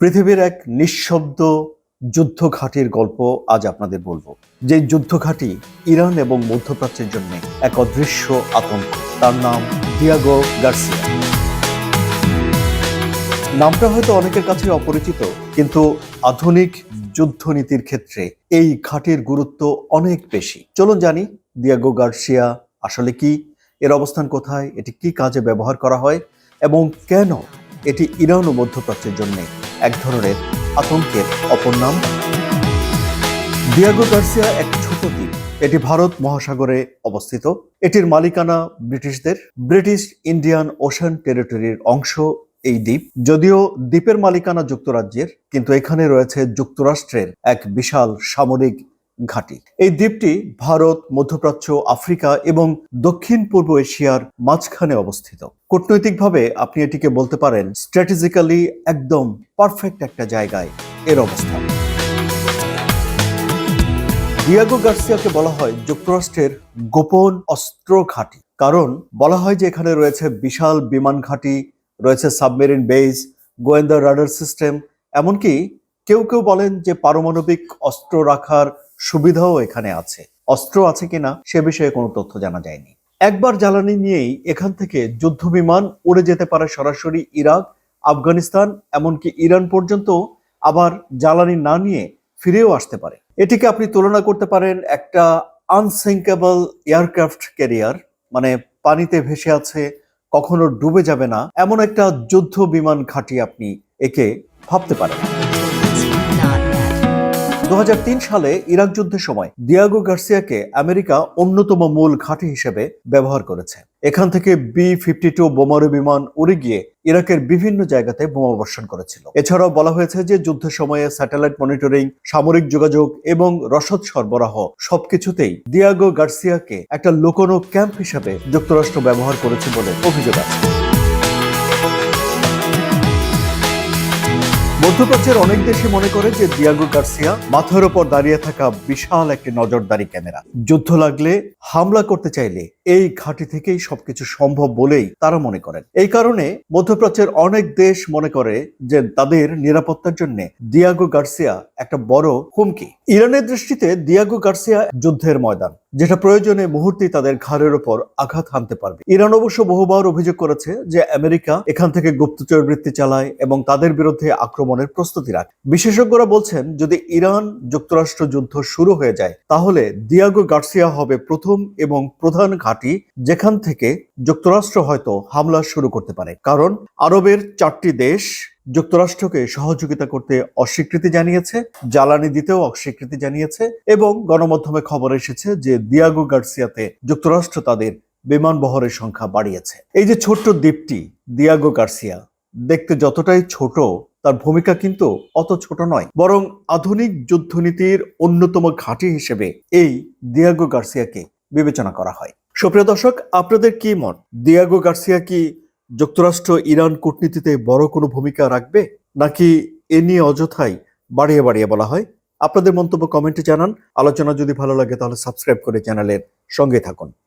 পৃথিবীর এক নিঃশব্দ যুদ্ধ ঘাটির গল্প আজ আপনাদের বলব। যে যুদ্ধ ঘাটি ইরান এবং মধ্যপ্রাচ্যের জন্য এক অদৃশ্য আতঙ্ক। তার নাম দিয়াগো গার্সিয়া। নামটা হয়তো অনেকের কাছে অপরিচিত, কিন্তু আধুনিক যুদ্ধনীতির ক্ষেত্রে এই ঘাটির গুরুত্ব অনেক বেশি। চলুন জানি দিয়াগো গার্সিয়া আসলে কি, এর অবস্থান কোথায়, এটি কি কাজে ব্যবহার করা হয়, এবং কেন এটি ইরান ও মধ্যপ্রাচ্যের জন্য এক ধরনের আতঙ্কের অপর নাম? দিয়াগো গার্সিয়া এক ছোট দ্বীপ। এটি ভারত মহাসাগরে অবস্থিত। এটির মালিকানা ব্রিটিশদের। ব্রিটিশ ইন্ডিয়ান ওশান টেরিটরির অংশ এই দ্বীপ। যদিও দ্বীপের মালিকানা যুক্তরাজ্যের, কিন্তু এখানে রয়েছে যুক্তরাষ্ট্রের এক বিশাল সামরিক ঘাঁটি। এই দ্বীপটি ভারত, মধ্যপ্রাচ্য, আফ্রিকা এবং দক্ষিণ পূর্ব এশিয়ার মাঝখানে অবস্থিত। কূটনৈতিকভাবে আপনি এটিকে বলতে পারেন স্ট্র্যাটেজিক্যালি একদম পারফেক্ট একটা জায়গায় এর অবস্থান। ডিয়াগো গার্সিয়াকে বলা হয় যুক্তরাষ্ট্রের গোপন অস্ত্র ঘাঁটি। কারণ বলা হয় যে এখানে রয়েছে বিশাল বিমান ঘাঁটি, রয়েছে সাবমেরিন বেস, গোয়েন্দা রাডার সিস্টেম, এমনকি কেউ কেউ বলেন যে পারমাণবিক অস্ত্র রাখার সুবিধাও এখানে আছে। অস্ত্র আছে কিনা সে বিষয়ে কোনো তথ্য জানা যায়নি। একবার জ্বালানি নিয়েই এখান থেকে যুদ্ধ বিমান উড়ে যেতে পারে সরাসরি ইরাক, আফগানিস্তান, এমনকি ইরান পর্যন্ত আবার জ্বালানি না নিয়ে ফিরেও আসতে পারে। এটিকে আপনি তুলনা করতে পারেন একটা আনসিঙ্কেবল এয়ারক্রাফট ক্যারিয়ার মানে পানিতে ভেসে আছে, কখনো ডুবে যাবে না, এমন একটা যুদ্ধ বিমান ঘাঁটি আপনি একে ভাবতে পারেন। দু হাজার তিন সালে ইরাক যুদ্ধের সময় দিয়াগো গার্সিয়াকে আমেরিকা অন্যতম মূল ঘাঁটি হিসেবে ব্যবহার করেছে। এখান থেকে বি ফিফটি টু বোমারু বিমান উড়ে গিয়ে ইরাকের বিভিন্ন জায়গাতে বোমাবর্ষণ করেছিল। এছাড়াও বলা হয়েছে যে যুদ্ধের সময়ে স্যাটেলাইট মনিটরিং, সামরিক যোগাযোগ এবং রসদ সরবরাহ সবকিছুতেই দিয়াগো গার্সিয়াকে একটা লোকনো ক্যাম্প হিসেবে যুক্তরাষ্ট্র ব্যবহার করেছে বলে অভিযোগ আছে। মধ্যপ্রাচ্যের অনেক দেশই মনে করে যে দিয়াগো গার্সিয়া মাথার ওপর দাঁড়িয়ে থাকা বিশাল একটি নজরদারি ক্যামেরা। যুদ্ধ লাগলে হামলা করতে চাইলে এই ঘাঁটি থেকেই সবকিছু সম্ভব বলেই তারা মনে করেন। এই কারণে মধ্যপ্রাচ্যের অনেক দেশ মনে করে যে তাদের নিরাপত্তার জন্য দিয়াগো গার্সিয়া একটা বড় হুমকি। ইরানের দৃষ্টিতে দিয়াগো গার্সিয়া যুদ্ধের ময়দান। যেটা প্রয়োজনে মুহূর্তেই তাদের ঘাড়ের ওপর আঘাত হানতে পারবে। ইরান অবশ্য বহুবার অভিযোগ করেছে যে আমেরিকা এখান থেকে গুপ্তচর বৃত্তি চালায় এবং তাদের বিরুদ্ধে আক্রমণের প্রস্তুতি রাখে। বিশেষজ্ঞরা বলছেন, যদি ইরান যুক্তরাষ্ট্র যুদ্ধ শুরু হয়ে যায়, তাহলে দিয়াগো গার্সিয়া হবে প্রথম এবং প্রধান ঘাঁটি যেখান থেকে যুক্তরাষ্ট্র হয়তো হামলা শুরু করতে পারে। কারণ আরবের চারটি দেশ যুক্তরাষ্ট্রকে সহযোগিতা করতে অস্বীকৃতি জানিয়েছে, জ্বালানি দিতেও অস্বীকৃতি জানিয়েছে এবং গণমাধ্যমে খবর এসেছে যে দিয়াগো গার্সিয়াতে যুক্তরাষ্ট্র তাদের বিমান বহরের সংখ্যা বাড়িয়েছে। এই যে ছোট্ট দ্বীপটি, দিয়াগো গার্সিয়া, দেখতে যতটাই ছোট, তার ভূমিকা কিন্তু অত ছোট নয়, বরং আধুনিক যুদ্ধনীতির অন্যতম ঘাঁটি হিসেবে এই দিয়াগো গার্সিয়াকে বিবেচনা করা হয়। সুপ্রিয় দর্শক, আপনাদের কি মত? দিয়াগো গার্সিয়া কি যুক্তরাষ্ট্র ইরান কূটনীতিতে বড় কোনো ভূমিকা রাখবে নাকি এ নিয়ে অযথাই বাড়িয়ে বাড়িয়ে বলা হয়? আপনাদের মন্তব্য কমেন্টে জানান। আলোচনা যদি ভালো লাগে তাহলে সাবস্ক্রাইব করে চ্যানেলের সঙ্গে থাকুন।